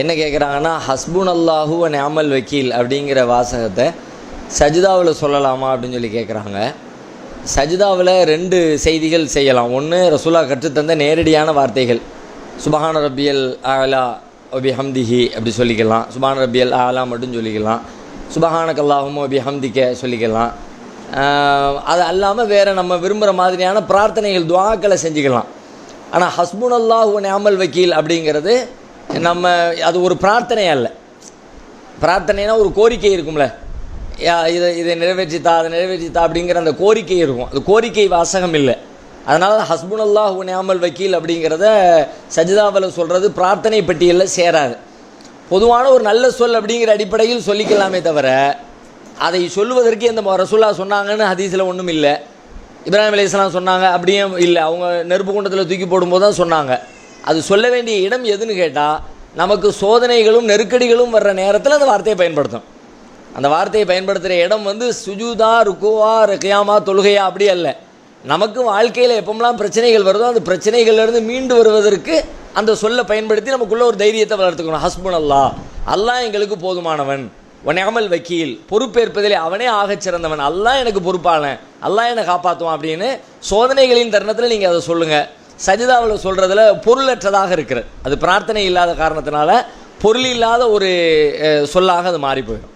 என்ன கேட்குறாங்கன்னா ஹஸ்புன் அல்லாஹு நியாமல் வக்கீல் அப்படிங்கிற வாசகத்தை சஜிதாவில் சொல்லலாமா அப்படின்னு சொல்லி கேட்குறாங்க சஜிதாவில் ரெண்டு செய்திகள் செய்யலாம். ஒன்று ரசூலா கற்றுத்தந்த நேரடியான வார்த்தைகள். சுபஹான ரபியல் ஆலா ஒபி ஹம்திஹி அப்படி சொல்லிக்கலாம். சுபஹான ரபியல் ஆலா மட்டும் சொல்லிக்கலாம். சுபஹான அல்லாஹும் ஒபி ஹம்திக்க சொல்லிக்கலாம் அது அல்லாமல் வேறு நம்ம விரும்புகிற மாதிரியான பிரார்த்தனைகள் துவாக்களை செஞ்சுக்கலாம். ஆனால் ஹஸ்புன் அல்லாஹூ நியாமல் வக்கீல் அப்படிங்கிறது நம்ம அது ஒரு பிரார்த்தனை அல்ல பிரார்த்தனைனா ஒரு கோரிக்கை இருக்கும்ல. யா, இதை இதை நிறைவேற்றித்தா அதை நிறைவேற்றித்தா அப்படிங்கிற அந்த கோரிக்கை இருக்கும். அது கோரிக்கை வாசகம் இல்லை. அதனால் ஹஸ்புன் அல்லாஹ் நியாமல் வக்கீல் அப்படிங்கிறத சஜிதாவில் சொல்கிறது பிரார்த்தனை பட்டியலில் சேராது. பொதுவான ஒரு நல்ல சொல் அப்படிங்கிற அடிப்படையில் சொல்லிக்கலாமே தவிர அதை சொல்லுவதற்கு எந்த ரசுல்லா சொன்னாங்கன்னு ஹதீஸில் ஒன்றும் இல்லை. இப்ராஹிம் அலையாம் சொன்னாங்க அப்படியும் இல்லை. அவங்க நெருப்பு குண்டத்தில் தூக்கி போடும்போது தான் சொன்னாங்க. அது சொல்ல வேண்டிய இடம் எதுன்னு கேட்டால் நமக்கு சோதனைகளும் நெருக்கடிகளும் வர்ற நேரத்தில் அந்த வார்த்தையை பயன்படுத்தும். அந்த வார்த்தையை பயன்படுத்துகிற இடம் வந்து சுஜூதா ருக்குவா ரக்கையாமா தொழுகையா அப்படி அல்ல. நமக்கு வாழ்க்கையில் எப்பமெல்லாம் பிரச்சனைகள் வருதோ அந்த பிரச்சனைகள்லேருந்து மீண்டு வருவதற்கு அந்த சொல்லை பயன்படுத்தி நமக்குள்ள ஒரு தைரியத்தை வளர்த்துக்கணும். ஹஸ்பன் அல்லாஹ் அல்லா எங்களுக்கு போதுமானவன். ஒன்னையாமல் வக்கீல் பொறுப்பேற்பதிலே அவனே ஆகச் சிறந்தவன். அல்லாஹ் எனக்கு பொறுப்பாளன் அல்லாஹ் என்னை காப்பாற்றுவான் அப்படின்னு சோதனைகளின் தருணத்தில் நீங்கள் அதை சொல்லுங்கள் சஜிதாவில் சொல்கிறதுல பொருளற்றதாக இருக்கிறது. அது பிரார்த்தனை இல்லாத காரணத்தினால பொருள் இல்லாத ஒரு சொல்லாக அது மாறி போயிடும்.